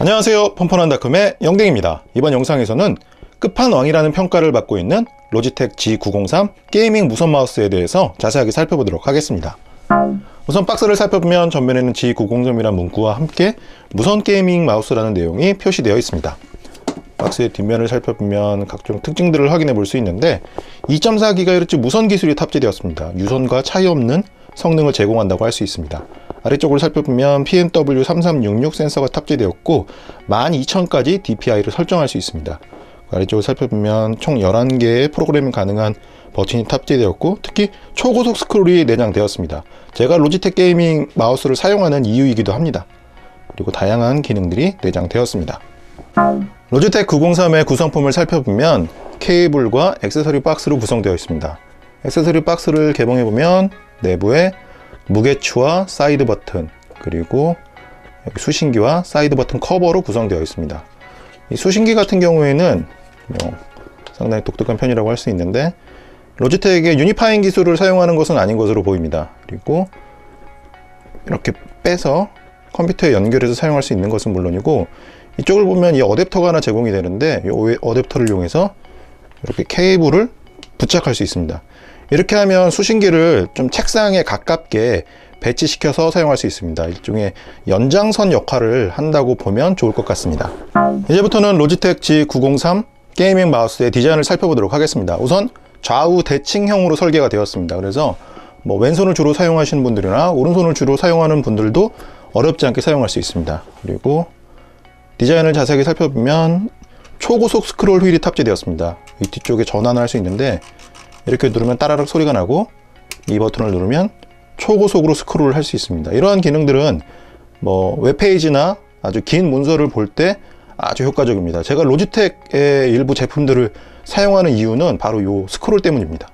안녕하세요. 펀펀한닷컴의 영댕입니다. 이번 영상에서는 끝판왕이라는 평가를 받고 있는 로지텍 G903 게이밍 무선 마우스에 대해서 자세하게 살펴보도록 하겠습니다. 우선 박스를 살펴보면 전면에는 G903이라는 문구와 함께 무선 게이밍 마우스라는 내용이 표시되어 있습니다. 박스의 뒷면을 살펴보면 각종 특징들을 확인해 볼 수 있는데 2.4GHz 무선 기술이 탑재되었습니다. 유선과 차이 없는 성능을 제공한다고 할 수 있습니다. 아래쪽을 살펴보면 PMW3366 센서가 탑재되었고 12,000까지 DPI를 설정할 수 있습니다. 아래쪽을 살펴보면 총 11개의 프로그래밍 가능한 버튼이 탑재되었고 특히 초고속 스크롤이 내장되었습니다. 제가 로지텍 게이밍 마우스를 사용하는 이유이기도 합니다. 그리고 다양한 기능들이 내장되었습니다. 로지텍 903의 구성품을 살펴보면 케이블과 액세서리 박스로 구성되어 있습니다. 액세서리 박스를 개봉해보면 내부에 무게추와 사이드 버튼 그리고 수신기와 사이드 버튼 커버로 구성되어 있습니다. 이 수신기 같은 경우에는 뭐 상당히 독특한 편이라고 할 수 있는데 로지텍의 유니파잉 기술을 사용하는 것은 아닌 것으로 보입니다. 그리고 이렇게 빼서 컴퓨터에 연결해서 사용할 수 있는 것은 물론이고 이쪽을 보면 이 어댑터가 하나 제공이 되는데 이 어댑터를 이용해서 이렇게 케이블을 부착할 수 있습니다. 이렇게 하면 수신기를 좀 책상에 가깝게 배치시켜서 사용할 수 있습니다. 일종의 연장선 역할을 한다고 보면 좋을 것 같습니다. 이제부터는 로지텍 G903 게이밍 마우스의 디자인을 살펴보도록 하겠습니다. 우선 좌우 대칭형으로 설계가 되었습니다. 그래서 뭐 왼손을 주로 사용하시는 분들이나 오른손을 주로 사용하는 분들도 어렵지 않게 사용할 수 있습니다. 그리고 디자인을 자세하게 살펴보면 초고속 스크롤 휠이 탑재되었습니다. 이 뒤쪽에 전환을 할 수 있는데 이렇게 누르면 따라락 소리가 나고 이 버튼을 누르면 초고속으로 스크롤을 할 수 있습니다. 이러한 기능들은 뭐 웹페이지나 아주 긴 문서를 볼 때 아주 효과적입니다. 제가 로지텍의 일부 제품들을 사용하는 이유는 바로 이 스크롤 때문입니다.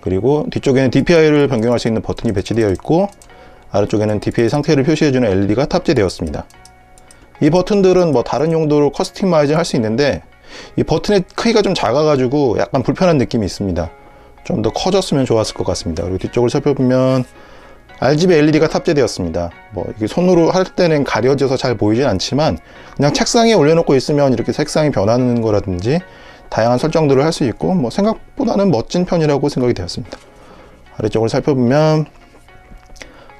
그리고 뒤쪽에는 DPI를 변경할 수 있는 버튼이 배치되어 있고 아래쪽에는 DPI 상태를 표시해주는 LED가 탑재되었습니다. 이 버튼들은 뭐 다른 용도로 커스터마이징 할 수 있는데 이 버튼의 크기가 좀 작아가지고 약간 불편한 느낌이 있습니다. 좀 더 커졌으면 좋았을 것 같습니다. 그리고 뒤쪽을 살펴보면 RGB LED가 탑재되었습니다. 뭐 이게 손으로 할 때는 가려져서 잘 보이진 않지만 그냥 책상에 올려놓고 있으면 이렇게 색상이 변하는 거라든지 다양한 설정들을 할 수 있고 뭐 생각보다는 멋진 편이라고 생각이 되었습니다. 아래쪽을 살펴보면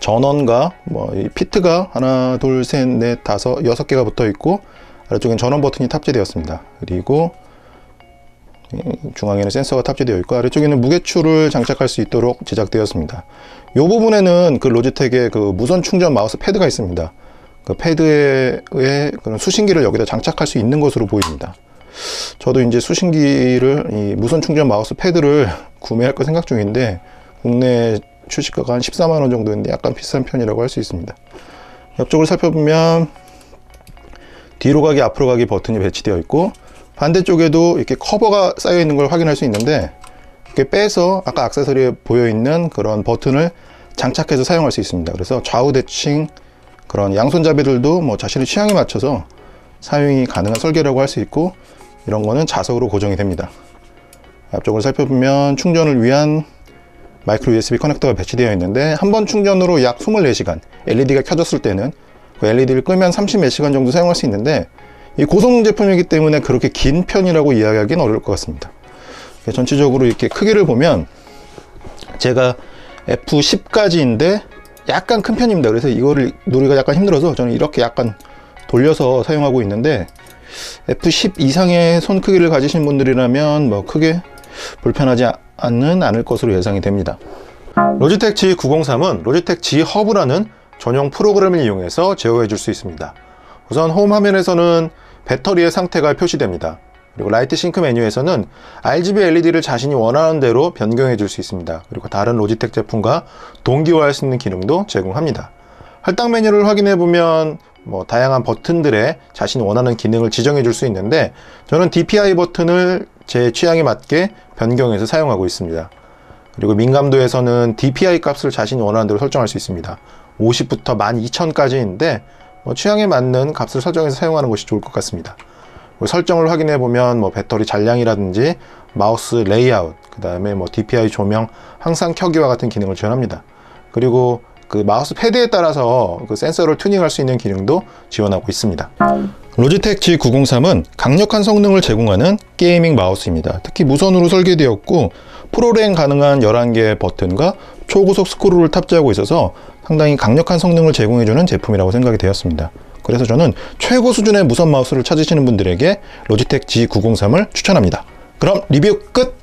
전원과 뭐이 피트가 하나, 둘, 셋, 넷, 다섯, 여섯 개가 붙어 있고 아래쪽엔 전원 버튼이 탑재되었습니다. 그리고 중앙에는 센서가 탑재되어 있고 아래쪽에는 무게추를 장착할 수 있도록 제작되었습니다. 이 부분에는 그 로지텍의 그 무선 충전 마우스 패드가 있습니다. 그 패드의 그런 수신기를 여기다 장착할 수 있는 것으로 보입니다. 저도 이제 수신기를 이 무선 충전 마우스 패드를 구매할 거 생각 중인데 국내 출시가가 한 14만 원 정도인데 약간 비싼 편이라고 할 수 있습니다. 옆쪽을 살펴보면 뒤로 가기 앞으로 가기 버튼이 배치되어 있고 반대쪽에도 이렇게 커버가 쌓여 있는 걸 확인할 수 있는데 이렇게 빼서 아까 액세서리에 보여 있는 그런 버튼을 장착해서 사용할 수 있습니다. 그래서 좌우 대칭 그런 양손잡이들도 뭐 자신의 취향에 맞춰서 사용이 가능한 설계라고 할 수 있고 이런 거는 자석으로 고정이 됩니다. 앞쪽을 살펴보면 충전을 위한 마이크로 USB 커넥터가 배치되어 있는데 한 번 충전으로 약 24시간 LED가 켜졌을 때는 그 LED를 끄면 30몇 시간 정도 사용할 수 있는데 이 고성 제품이기 때문에 그렇게 긴 편이라고 이야기하기는 어려울 것 같습니다. 전체적으로 이렇게 크기를 보면 제가 F10까지인데 약간 큰 편입니다. 그래서 이거를 누리가 약간 힘들어서 저는 이렇게 약간 돌려서 사용하고 있는데 F10 이상의 손 크기를 가지신 분들이라면 뭐 크게 불편하지 않는 않을 것으로 예상이 됩니다. 로지텍 G903은 로지텍 G 허브라는 전용 프로그램을 이용해서 제어해 줄 수 있습니다. 우선 홈 화면에서는 배터리의 상태가 표시됩니다. 그리고 라이트 싱크 메뉴에서는 RGB LED를 자신이 원하는 대로 변경해 줄 수 있습니다. 그리고 다른 로지텍 제품과 동기화할 수 있는 기능도 제공합니다. 할당 메뉴를 확인해 보면 뭐 다양한 버튼들에 자신이 원하는 기능을 지정해 줄 수 있는데 저는 DPI 버튼을 제 취향에 맞게 변경해서 사용하고 있습니다. 그리고 민감도에서는 DPI 값을 자신이 원하는 대로 설정할 수 있습니다. 50부터 12,000까지인데 뭐 취향에 맞는 값을 설정해서 사용하는 것이 좋을 것 같습니다. 설정을 확인해 보면 뭐 배터리 잔량이라든지 마우스 레이아웃, 그 다음에 뭐 DPI 조명 항상 켜기와 같은 기능을 지원합니다. 그리고 그 마우스 패드에 따라서 그 센서를 튜닝할 수 있는 기능도 지원하고 있습니다. 로지텍 G903은 강력한 성능을 제공하는 게이밍 마우스입니다. 특히 무선으로 설계되었고 프로랭 가능한 11개의 버튼과 초고속 스크롤을 탑재하고 있어서 상당히 강력한 성능을 제공해주는 제품이라고 생각이 되었습니다. 그래서 저는 최고 수준의 무선 마우스를 찾으시는 분들에게 로지텍 G903을 추천합니다. 그럼 리뷰 끝!